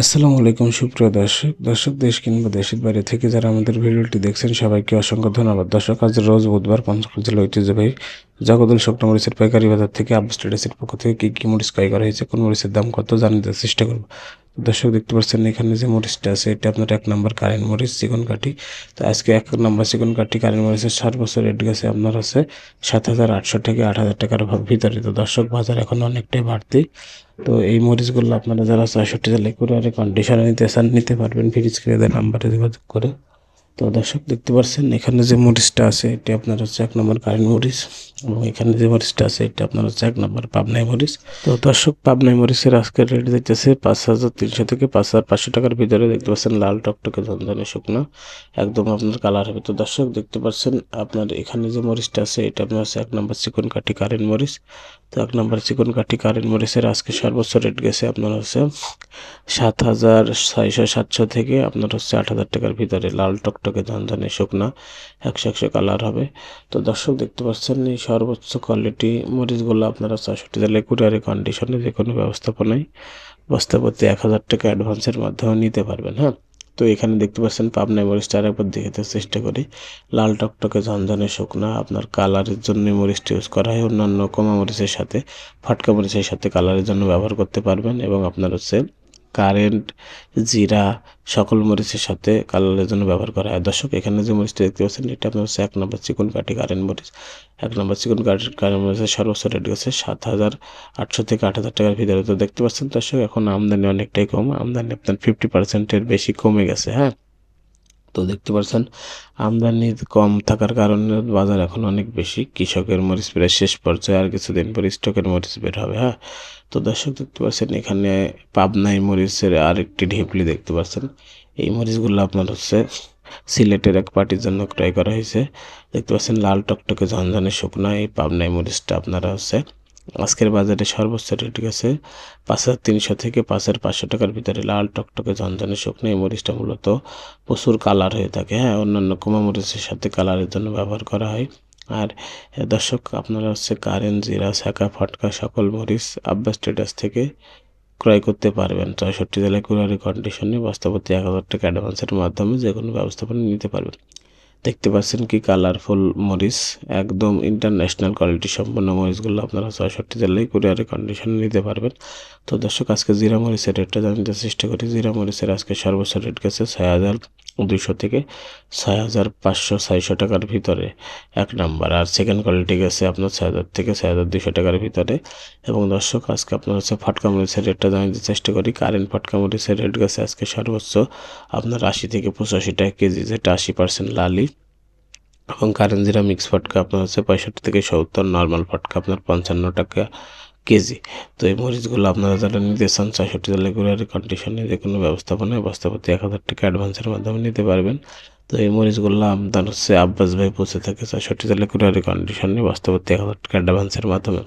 আসসালামু আলাইকুম, সুপ্রিয় দর্শক দর্শক দেশ কিংবা দেশের বাইরে থেকে যারা আমাদের ভিডিওটি দেখছেন, সবাইকে অসংখ্য ধন্যবাদ। দর্শক, আজ রোজ বুধবার পঞ্চগড় জেলা ঐতিহ্যবাহী জগদল শুকনো মরিচের পাইকারি বাজার থেকে আপ ট্রেডার্সের পক্ষ থেকে কী কী মরিচ ক্রয় করা হয়েছে, কোন মরিচের দাম কত জানতে চেষ্টা করব। দর্শক দেখতে পাচ্ছেন, এখানে যে মরিচটা আছে, এটা আপনার এক নম্বর কারেন্ট মরিচ, চিকন কাঠি। তো আজকে এক নম্বর চিকন কাঠি কারেন্ট মরিচের ষাট বছর রেট গেছে আপনার আছে সাত হাজার আটশো থেকে আট হাজার টাকার ভিতরে। তো দর্শক, বাজার এখন অনেকটাই বাড়তি। তো এই মরিচগুলো আপনারা যারা ছয়ষট্টি জেলায় করে কন্ডিশনে নিতে চান, নিতে পারবেন। ফ্রিজ ক্রেদের নাম্বারে যোগাযোগ করে তো দর্শক, দেখতে পাচ্ছেন, এখানে যে মরিচটা আছে, এটি আপনার হচ্ছে এক নম্বর কারেন্ট মরিচ এবং এখানে যে মরিচটা আছে, এটা আপনার হচ্ছে এক নম্বর পাবনাই মরিচ। তো দর্শক, পাবনাই মরিচের আজকের রেট দেখতেছে পাঁচ হাজার তিনশো থেকে পাঁচ হাজার পাঁচশো টাকার ভিতরে দেখতে পাচ্ছেন লাল টকটকে ধনধানে শুকনো, একদম আপনার কালার হবে। তো দর্শক, দেখতে পাচ্ছেন আপনার এখানে যে মরিচটা আছে, এটা আপনার হচ্ছে এক নম্বর চিকন কাঠি কারেন্ট মরিচ। তো এক নম্বর চিকন কাঠি কারেন্ট মরিচের আজকে সর্বোচ্চ রেট গেছে আপনার হচ্ছে সাত হাজার ছয়শো সাতশো থেকে আপনার হচ্ছে আট হাজার টাকার ভিতরে লাল টকটকে ধানধানে শুকনা একশো একশো কালার হবে। তো দর্শক দেখতে পাচ্ছেন, এই সর্বোচ্চ কোয়ালিটি মরিচগুলো আপনারা ছয়ষট্টি জেলায় কুরিয়ারে কন্ডিশনে যে কোনো ব্যবস্থাপনায় বস্তাপতি এক হাজার টাকা অ্যাডভান্সের মাধ্যমে নিতে পারবেন হ্যাঁ? তো এখানে দেখতে পাচ্ছেন, পাবনায় মরিচটা আরেকবার দেখাতে চেষ্টা করি। লাল টকটকে ঝনঝনে শুকনা আপনার কালারের জন্য মরিচটা ইউজ করা হয়। অন্যান্য কমা মরিচের সাথে, ফাটকা মরিচের সাথে কালারের জন্য ব্যবহার করতে পারবেন এবং আপনার হচ্ছে কারেন্ট, জিরা, সকল মরিচের সাথে কালারের জন্য ব্যবহার করা হয়। দর্শক, এখানে যে মরিচটা দেখতে পাচ্ছেন, এটা আপনার হচ্ছে এক নম্বর চিকন কাঠি কারেন্ট মরিচ। এক নম্বর চিকন কাঠি কারেন্ট মরিচের সর্বোচ্চ রেট গেছে সাত হাজার আটশো থেকে আট হাজার টাকার ভিতরে। তো দেখতে পাচ্ছেন, দর্শক, এখন আমদানি অনেকটাই কম। আমদানি আপনার ফিফটি পার্সেন্টের বেশি কমে গেছে হ্যাঁ? তো দেখতে পাচ্ছেন আমদানি কম থাকার কারণে বাজার এখন অনেক বেশি। কৃষকের মরিচ প্রায় শেষ পর্যায়ে আর কিছুদিন পর স্টকের মরিচ বের হবে হ্যাঁ? তো দর্শক দেখতে পাচ্ছেন, এখানে পাবনাই মরিচের আরেকটি ঢেপলি দেখতে পাচ্ছেন। এই মরিচগুলো আপনার হচ্ছে সিলেটের এক পার্টির জন্য ক্রয় করা হয়েছে। দেখতে পাচ্ছেন, লাল টকটকে ঝনঝনে শুকনো এই পাবনাই মরিচটা আপনারা হচ্ছে আজকের বাজারে সর্বোচ্চ রেট গেছে পাঁচ হাজার তিনশো থেকে পাঁচ হাজার পাঁচশো টাকার ভিতরে লাল টকটকে ঝনঝনে শুকনো এই মরিচটা মূলত প্রচুর কালার হয়ে থাকে হ্যাঁ অন্যান্য কুমা মরিচের সাথে কালারের জন্য ব্যবহার করা হয়। আর দর্শক, আপনারা হচ্ছে কারেন্ট, জিরা, শাখা, ফটকা সকল মরিচ আব্বাস স্টেটাস থেকে ক্রয় করতে পারবেন। চৌষট্টি জেলায় কুরিয়ারি কন্ডিশনে বাস্তবতে এক হাজার টাকা অ্যাডভান্সের মাধ্যমে যে কোনো ব্যবস্থাপনা নিতে পারবেন। দেখতে পাচ্ছেন কি কালারফুল মরিচ, একদম ইন্টারন্যাশনাল কোয়ালিটি সম্পন্ন মরিচগুলো আপনারা ছয়ষট্টি জেলায় কুরিয়ারে কন্ডিশনে নিতে পারবেন। তো দর্শক, আজকে জিরা মরিচের রেটটা জানতে চেষ্টা করি। জিরা মরিচের আজকে সর্বোচ্চ রেট গেছে ছয় হাজার দুশো থেকে ছয় হাজার পাঁচশো ছয়শো টাকার ভিতরে এক নাম্বার। আর সেকেন্ড কোয়ালিটি গেছে আপনার ছয় হাজার থেকে ছয় হাজার দুশো টাকার ভিতরে। এবং দর্শক, আজকে আপনার হচ্ছে ফাটকা মরিচের রেটটা জানতে চেষ্টা করি। কারেন্ট ফাটকা মরিচের রেট গেছে আজকে সর্বোচ্চ আপনার আশি থেকে পঁচাশি টাকা কেজি, যেটা আশি পার্সেন্ট লালি। এবং কারেন্ট জিরা মিক্স ফটকা আপনার হচ্ছে পঁয়ষট্টি থেকে সত্তর, নর্মাল ফটকা আপনার পঞ্চান্ন টাকা কেজি। তো এই মরিচগুলো আপনারা যারা নিতে চান ছয়ষট্টি জেলা কুরিয়ার কন্ডিশনে যে কোনো ব্যবস্থাপনায় বস্তাপতি এক হাজার টাকা অ্যাডভান্সের মাধ্যমে নিতে পারবেন। তো এই মরিচগুলো আপনার হচ্ছে আব্বাস ভাই পৌঁছে থাকে ছয়ষট্টি জেলা কুরিয়ার কন্ডিশনে বস্তাপতি এক হাজার টাকা অ্যাডভান্সের মাধ্যমে।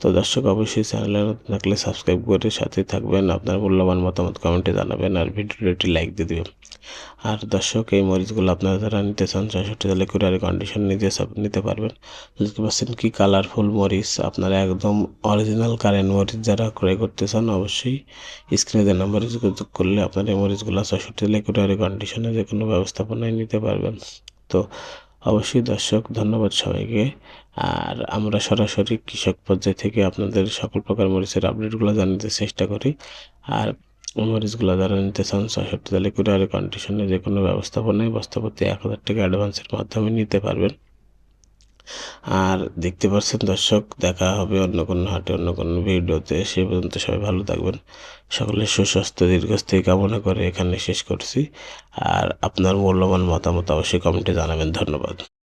তো দর্শক, অবশ্যই চ্যানেলে থাকলে সাবস্ক্রাইব করে সাথে থাকবেন। আপনার মূল্যবান মতামত কমেন্টে জানাবেন আর ভিডিওটি লাইক দিয়ে দেবেন। আর দর্শক, এই মরিচগুলো আপনারা যারা নিতে চান, ছয়ষট্টি জেলে কুরিয়ারে কন্ডিশন নিতে নিতে পারবেন। বুঝতে পারছেন কি কালারফুল মরিচ? আপনারা একদম অরিজিনাল কারেন্ট মরিচ যারা ক্রয় করতে চান, অবশ্যই স্ক্রিনে দেওয়া নাম্বারে যোগাযোগ করলে আপনারা এই মরিচগুলো ছয়ষট্টি জেলে কুরিয়ারে কন্ডিশনে যে কোনো ব্যবস্থাপনায় নিতে পারবেন। তো অবশ্যই দর্শক, ধন্যবাদ সবাইকে। আর আমরা সরাসরি কৃষক পর্যায় থেকে আপনাদের সকল প্রকার মরিচের আপডেটগুলো জানাতে চেষ্টা করি। আর মরিচগুলো যারা নিতে চান ছয়ষট্টি তালে কুরিয়ার কন্ডিশনে যে কোনো ব্যবস্থাপনায় বস্তাপতি এক হাজার টাকা অ্যাডভান্সের মাধ্যমে নিতে পারবেন। আর দেখতে পাচ্ছেন দর্শক, দেখা হবে অন্য কোনো হাটে, অন্য কোনো ভিডিওতে। সে পর্যন্ত সবাই ভালো থাকবেন। সকলের সুস্বাস্থ্য, দীর্ঘস্থায়ী কামনা করে এখানে শেষ করছি। আর আপনার মূল্যবান মতামত অবশ্যই কমেন্টে জানাবেন। ধন্যবাদ।